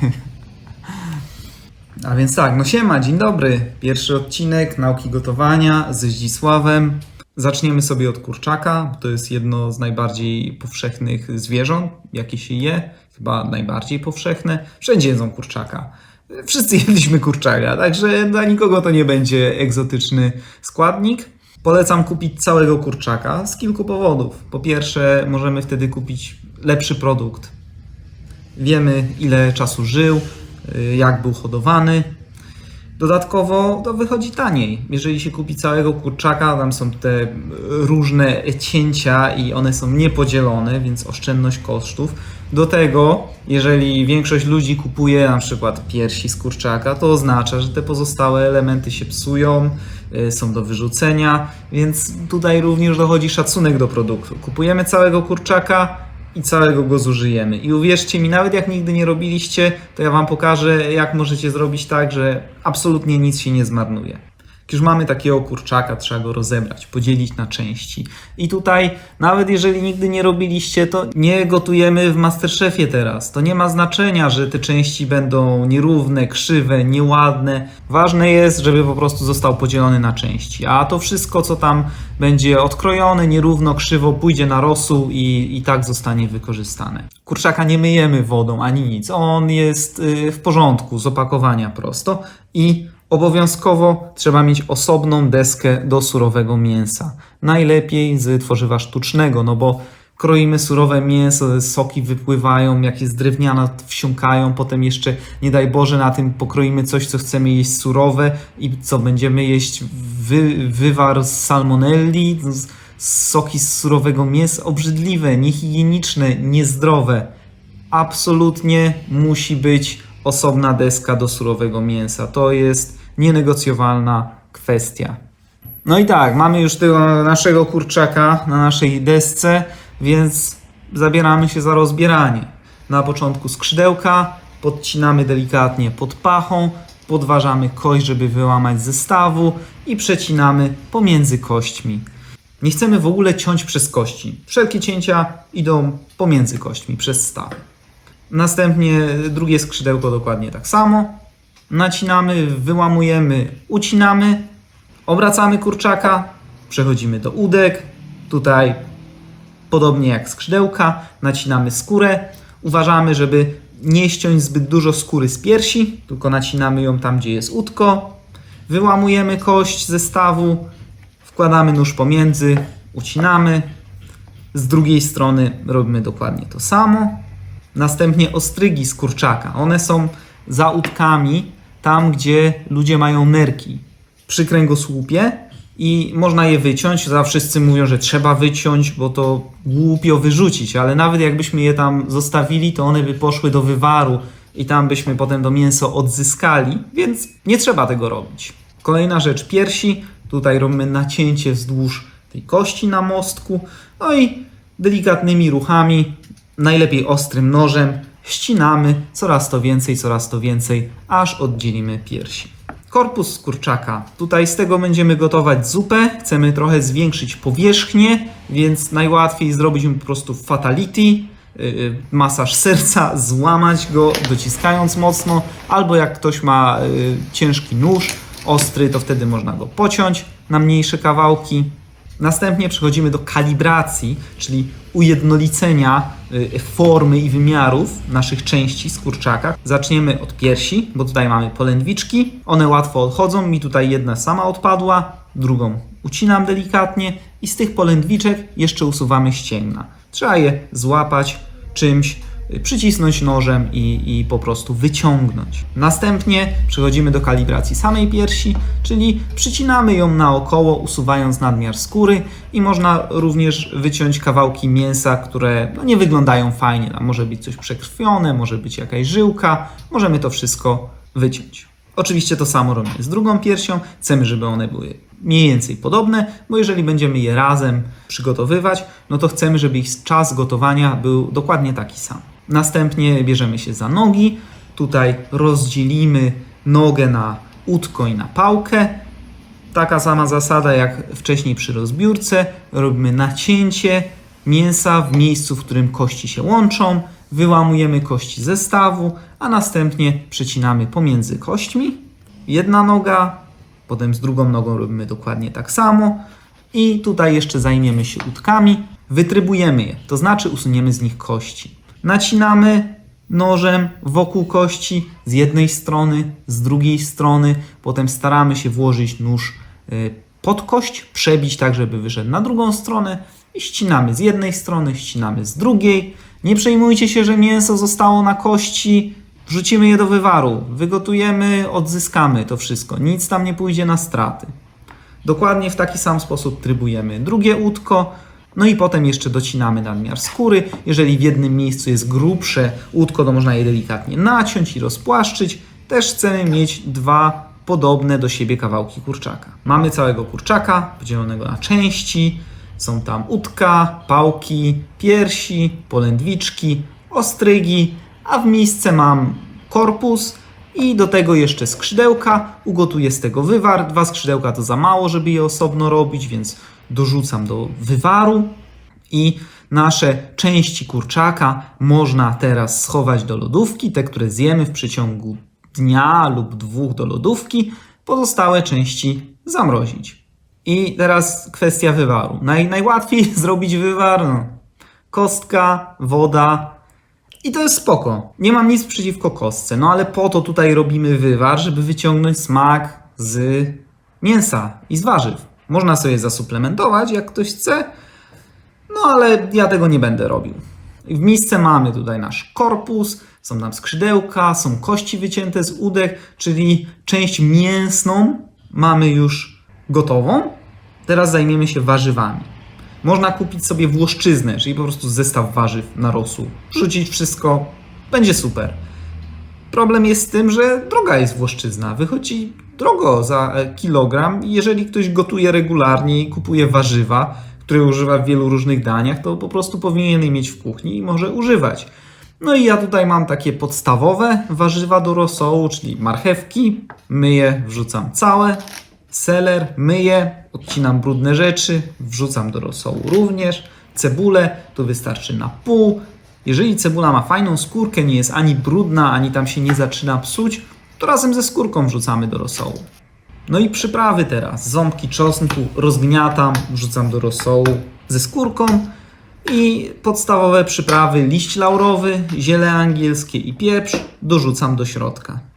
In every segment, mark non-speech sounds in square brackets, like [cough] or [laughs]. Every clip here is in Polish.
[laughs] A więc tak, no siema, dzień dobry. Pierwszy odcinek nauki gotowania ze Zdzisławem. Zaczniemy sobie od kurczaka. To jest jedno z najbardziej powszechnych zwierząt, jakie się je. Chyba najbardziej powszechne. Wszędzie jedzą kurczaka. Wszyscy [laughs] jedliśmy kurczaka, także dla nikogo to nie będzie egzotyczny składnik. Polecam kupić całego kurczaka z kilku powodów. Po pierwsze, możemy wtedy kupić lepszy produkt, Wiemy, ile czasu żył, y, jak był hodowany. Dodatkowo to wychodzi taniej. Jeżeli się kupi całego kurczaka, tam są te różne cięcia i one są niepodzielone, więc oszczędność kosztów. Do tego, jeżeli większość ludzi kupuje na przykład piersi z kurczaka, to oznacza, że te pozostałe elementy się psują, y, są do wyrzucenia, więc tutaj również dochodzi szacunek do produktu. Kupujemy całego kurczaka, i całego go zużyjemy. I uwierzcie mi, nawet jak nigdy nie robiliście, to ja Wam pokażę, jak możecie zrobić tak, że absolutnie nic się nie zmarnuje. Już mamy takiego kurczaka, trzeba go rozebrać, podzielić na części. I tutaj, nawet jeżeli nigdy nie robiliście, to nie gotujemy w Masterchefie teraz. To nie ma znaczenia, że te części będą nierówne, krzywe, nieładne. Ważne jest, żeby po prostu został podzielony na części. A to wszystko, co tam będzie odkrojone, nierówno, krzywo, pójdzie na rosół i, i tak zostanie wykorzystane. Kurczaka nie myjemy wodą ani nic. On jest y, w porządku z opakowania prosto i Obowiązkowo trzeba mieć osobną deskę do surowego mięsa. Najlepiej z tworzywa sztucznego, no bo kroimy surowe mięso, soki wypływają, jak jest drewniana, wsiąkają, potem jeszcze, nie daj Boże, na tym pokroimy coś, co chcemy jeść surowe i co, będziemy jeść wy, wywar z salmonelli, soki z surowego mięsa, obrzydliwe, niehigieniczne, niezdrowe absolutnie musi być osobna deska do surowego mięsa. To jest nienegocjowalna kwestia. No i tak, mamy już tego naszego kurczaka na naszej desce, więc zabieramy się za rozbieranie. Na początku skrzydełka, podcinamy delikatnie pod pachą, podważamy kość, żeby wyłamać ze stawu i przecinamy pomiędzy kośćmi. Nie chcemy w ogóle ciąć przez kości. Wszelkie cięcia idą pomiędzy kośćmi, przez staw. Następnie drugie skrzydełko dokładnie tak samo. Nacinamy, wyłamujemy, ucinamy, obracamy kurczaka, przechodzimy do udek. Tutaj podobnie jak skrzydełka, nacinamy skórę. Uważamy, żeby nie ściąć zbyt dużo skóry z piersi, tylko nacinamy ją tam, gdzie jest udko. Wyłamujemy kość ze stawu, wkładamy nóż pomiędzy, ucinamy. Z drugiej strony robimy dokładnie to samo. Następnie ostrygi z kurczaka. One są za udkami, tam gdzie ludzie mają nerki przy kręgosłupie i można je wyciąć. Za wszyscy mówią, że trzeba wyciąć, bo to głupio wyrzucić, ale nawet jakbyśmy je tam zostawili, to one by poszły do wywaru i tam byśmy potem to mięso odzyskali, więc nie trzeba tego robić. Kolejna rzecz, piersi. Tutaj robimy nacięcie wzdłuż tej kości na mostku, no i delikatnymi ruchami, najlepiej ostrym nożem, ścinamy coraz to więcej, coraz to więcej, aż oddzielimy piersi. Korpus kurczaka. Tutaj z tego będziemy gotować zupę. Chcemy trochę zwiększyć powierzchnię, więc najłatwiej zrobić po prostu fatality, yy, masaż serca, złamać go dociskając mocno, albo jak ktoś ma yy, ciężki nóż, ostry, to wtedy można go pociąć na mniejsze kawałki. Następnie przechodzimy do kalibracji, czyli ujednolicenia y, formy i wymiarów naszych części z kurczaka. Zaczniemy od piersi, bo tutaj mamy polędwiczki. One łatwo odchodzą. Mi tutaj jedna sama odpadła, drugą ucinam delikatnie i z tych polędwiczek jeszcze usuwamy ścięgna. Trzeba je złapać czymś, przycisnąć nożem i, i po prostu wyciągnąć. Następnie przechodzimy do kalibracji samej piersi, czyli przycinamy ją naokoło, usuwając nadmiar skóry i można również wyciąć kawałki mięsa, które no, nie wyglądają fajnie. Tam może być coś przekrwione, może być jakaś żyłka, możemy to wszystko wyciąć. Oczywiście to samo robimy z drugą piersią. Chcemy, żeby one były mniej więcej podobne, bo jeżeli będziemy je razem przygotowywać, no to chcemy, żeby ich czas gotowania był dokładnie taki sam. Następnie bierzemy się za nogi. Tutaj rozdzielimy nogę na łódko i na pałkę. Taka sama zasada jak wcześniej przy rozbiórce. Robimy nacięcie mięsa w miejscu, w którym kości się łączą. wyłamujemy kości ze stawu, a następnie przecinamy pomiędzy kośćmi. Jedna noga, potem z drugą nogą robimy dokładnie tak samo. I tutaj jeszcze zajmiemy się utkami. Wytrybujemy je, to znaczy usuniemy z nich kości. Nacinamy nożem wokół kości z jednej strony, z drugiej strony. Potem staramy się włożyć nóż y, pod kość, przebić tak, żeby wyszedł na drugą stronę i ścinamy z jednej strony, ścinamy z drugiej. Nie przejmujcie się, że mięso zostało na kości. Wrzucimy je do wywaru, wygotujemy, odzyskamy to wszystko. Nic tam nie pójdzie na straty. Dokładnie w taki sam sposób trybujemy drugie łódko. No i potem jeszcze docinamy nadmiar skóry. Jeżeli w jednym miejscu jest grubsze łódko, to można je delikatnie naciąć i rozpłaszczyć. Też chcemy mieć dwa podobne do siebie kawałki kurczaka. Mamy całego kurczaka podzielonego na części. Są tam udka, pałki, piersi, polędwiczki, ostrygi, a w misce mam korpus i do tego jeszcze skrzydełka. Ugotuję z tego wywar. Dwa skrzydełka to za mało, żeby je osobno robić, więc dorzucam do wywaru. I nasze części kurczaka można teraz schować do lodówki, te, które zjemy w przeciągu dnia lub dwóch do lodówki, pozostałe części zamrozić. I teraz kwestia wywaru. Naj, najłatwiej [laughs] zrobić wywar, no, kostka, woda, i to jest spoko. Nie mam nic przeciwko kostce, no ale po to tutaj robimy wywar, żeby wyciągnąć smak z mięsa i z warzyw. Można sobie zasuplementować, jak ktoś chce, no ale ja tego nie będę robił. W misce mamy tutaj nasz korpus, są tam skrzydełka, są kości wycięte z udek, czyli część mięsną mamy już gotową. Teraz zajmiemy się warzywami. Można kupić sobie włoszczyznę, czyli po prostu zestaw warzyw na rosół. Rzucić wszystko, będzie super. Problem jest z tym, że droga jest włoszczyzna. Wychodzi drogo za e, kilogram. Jeżeli ktoś gotuje regularnie i kupuje warzywa, które używa w wielu różnych daniach, to po prostu powinien je mieć w kuchni i może używać. No i ja tutaj mam takie podstawowe warzywa do rosołu, czyli marchewki. Myję, wrzucam całe. Seler myję, odcinam brudne rzeczy, wrzucam do rosołu również. Cebulę to wystarczy na pół. Jeżeli cebula ma fajną skórkę, nie jest ani brudna, ani tam się nie zaczyna psuć, to razem ze skórką wrzucamy do rosołu. No i przyprawy teraz. Ząbki czosnku rozgniatam, wrzucam do rosołu ze skórką. I podstawowe przyprawy liść laurowy, ziele angielskie i pieprz dorzucam do środka.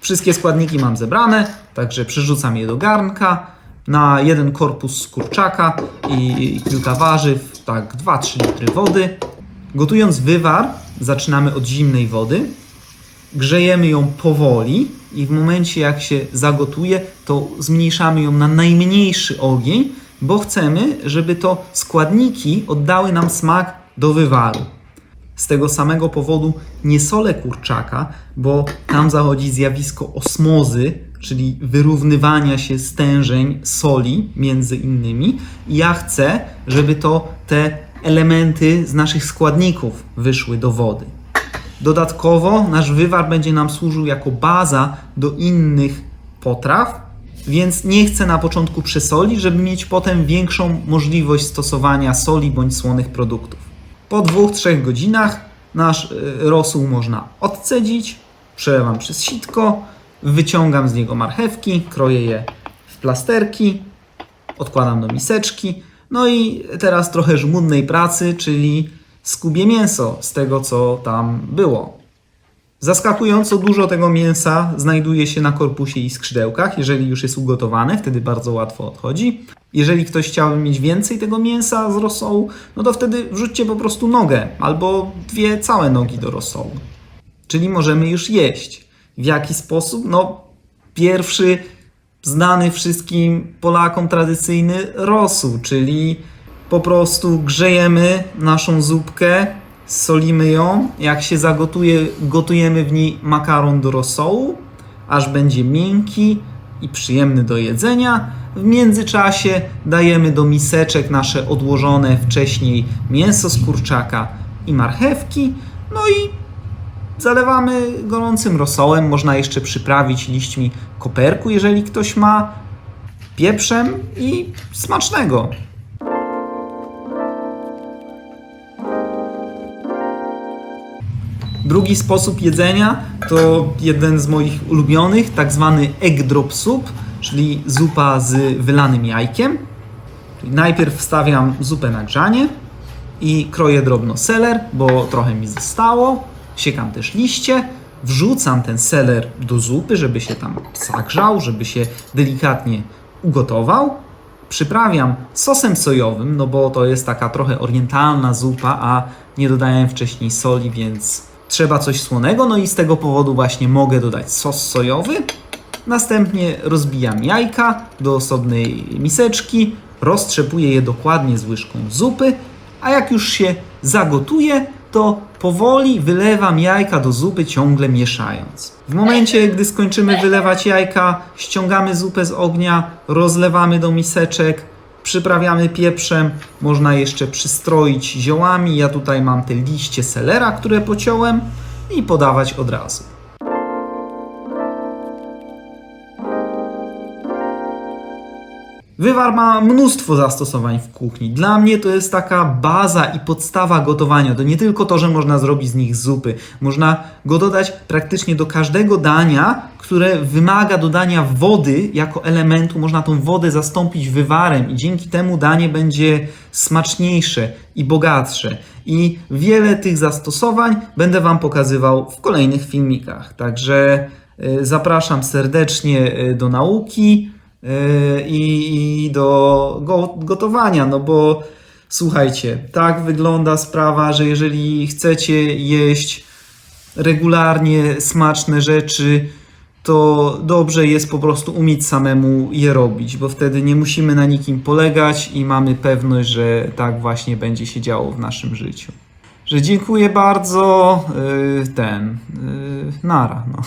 Wszystkie składniki mam zebrane, także przerzucam je do garnka na jeden korpus kurczaka i kilka warzyw, tak 2-3 litry wody. Gotując wywar, zaczynamy od zimnej wody. Grzejemy ją powoli i w momencie jak się zagotuje, to zmniejszamy ją na najmniejszy ogień, bo chcemy, żeby to składniki oddały nam smak do wywaru. Z tego samego powodu nie solę kurczaka, bo tam zachodzi zjawisko osmozy, czyli wyrównywania się stężeń soli między innymi. I ja chcę, żeby to te elementy z naszych składników wyszły do wody. Dodatkowo nasz wywar będzie nam służył jako baza do innych potraw, więc nie chcę na początku przesolić, żeby mieć potem większą możliwość stosowania soli bądź słonych produktów. Po 2-3 godzinach nasz y, rosół można odcedzić, przelewam przez sitko, wyciągam z niego marchewki, kroję je w plasterki, odkładam do miseczki. No i teraz trochę żmudnej pracy, czyli skubię mięso z tego, co tam było. Zaskakująco dużo tego mięsa znajduje się na korpusie i skrzydełkach, jeżeli już jest ugotowane, wtedy bardzo łatwo odchodzi. Jeżeli ktoś chciałby mieć więcej tego mięsa z rosołu, no to wtedy wrzućcie po prostu nogę albo dwie całe nogi do rosołu. Czyli możemy już jeść. W jaki sposób? No, pierwszy znany wszystkim Polakom tradycyjny rosół, czyli po prostu grzejemy naszą zupkę, solimy ją, jak się zagotuje, gotujemy w niej makaron do rosołu, aż będzie miękki i przyjemny do jedzenia. W międzyczasie dajemy do miseczek nasze odłożone wcześniej mięso z kurczaka i marchewki, no i zalewamy gorącym rosołem. Można jeszcze przyprawić liśćmi koperku, jeżeli ktoś ma, pieprzem i smacznego. Drugi sposób jedzenia to jeden z moich ulubionych, tak zwany egg drop soup, czyli zupa z wylanym jajkiem. Czyli najpierw wstawiam zupę na grzanie i kroję drobno seler, bo trochę mi zostało. Siekam też liście, wrzucam ten seler do zupy, żeby się tam zagrzał, żeby się delikatnie ugotował. Przyprawiam sosem sojowym, no bo to jest taka trochę orientalna zupa, a nie dodałem wcześniej soli, więc trzeba coś słonego. No i z tego powodu właśnie mogę dodać sos sojowy. Następnie rozbijam jajka do osobnej miseczki, roztrzepuję je dokładnie z łyżką zupy, a jak już się zagotuje, to powoli wylewam jajka do zupy, ciągle mieszając. W momencie, gdy skończymy wylewać jajka, ściągamy zupę z ognia, rozlewamy do miseczek, przyprawiamy pieprzem, można jeszcze przystroić ziołami. Ja tutaj mam te liście selera, które pociąłem i podawać od razu. Wywar ma mnóstwo zastosowań w kuchni. Dla mnie to jest taka baza i podstawa gotowania. To nie tylko to, że można zrobić z nich zupy. Można go dodać praktycznie do każdego dania, które wymaga dodania wody jako elementu. Można tą wodę zastąpić wywarem i dzięki temu danie będzie smaczniejsze i bogatsze. I wiele tych zastosowań będę Wam pokazywał w kolejnych filmikach. Także y, zapraszam serdecznie y, do nauki i, i do go, gotowania, no bo słuchajcie, tak wygląda sprawa, że jeżeli chcecie jeść regularnie smaczne rzeczy, to dobrze jest po prostu umieć samemu je robić, bo wtedy nie musimy na nikim polegać i mamy pewność, że tak właśnie będzie się działo w naszym życiu. Że dziękuję bardzo, yy, ten, yy, nara, no.